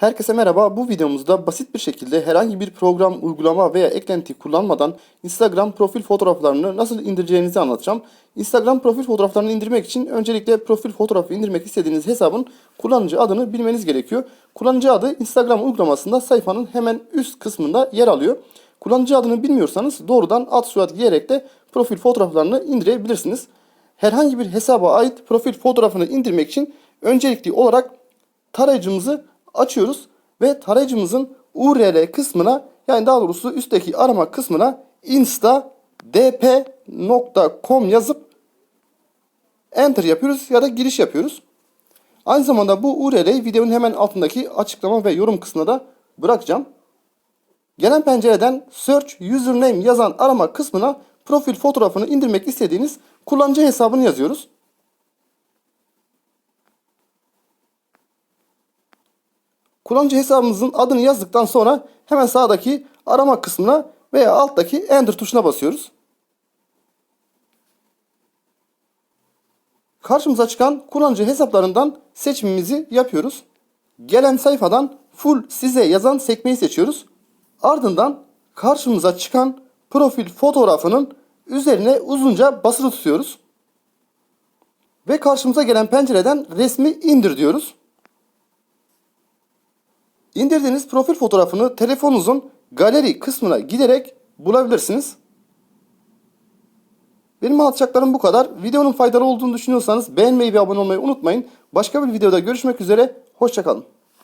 Herkese merhaba. Bu videomuzda basit bir şekilde herhangi bir program, uygulama veya eklenti kullanmadan Instagram profil fotoğraflarını nasıl indireceğinizi anlatacağım. Instagram profil fotoğraflarını indirmek için öncelikle profil fotoğrafı indirmek istediğiniz hesabın kullanıcı adını bilmeniz gerekiyor. Kullanıcı adı Instagram uygulamasında sayfanın hemen üst kısmında yer alıyor. Kullanıcı adını bilmiyorsanız doğrudan ad soyad giyerek de profil fotoğraflarını indirebilirsiniz. Herhangi bir hesaba ait profil fotoğrafını indirmek için öncelikli olarak tarayıcımızı açıyoruz ve tarayıcımızın URL kısmına yani daha doğrusu üstteki arama kısmına instadp.com yazıp enter yapıyoruz ya da giriş yapıyoruz. Aynı zamanda bu URL'yi videonun hemen altındaki açıklama ve yorum kısmına da bırakacağım. Gelen pencereden Search Username yazan arama kısmına profil fotoğrafını indirmek istediğiniz kullanıcı hesabını yazıyoruz. Kullanıcı hesabımızın adını yazdıktan sonra hemen sağdaki arama kısmına veya alttaki enter tuşuna basıyoruz. Karşımıza çıkan kullanıcı hesaplarından seçimimizi yapıyoruz. Gelen sayfadan full size yazan sekmeyi seçiyoruz. Ardından karşımıza çıkan profil fotoğrafının üzerine uzunca basılı tutuyoruz. Ve karşımıza gelen pencereden resmi indir diyoruz. İndirdiğiniz profil fotoğrafını telefonunuzun galeri kısmına giderek bulabilirsiniz. Benim anlatacaklarım bu kadar. Videonun faydalı olduğunu düşünüyorsanız beğenmeyi ve abone olmayı unutmayın. Başka bir videoda görüşmek üzere. Hoşçakalın.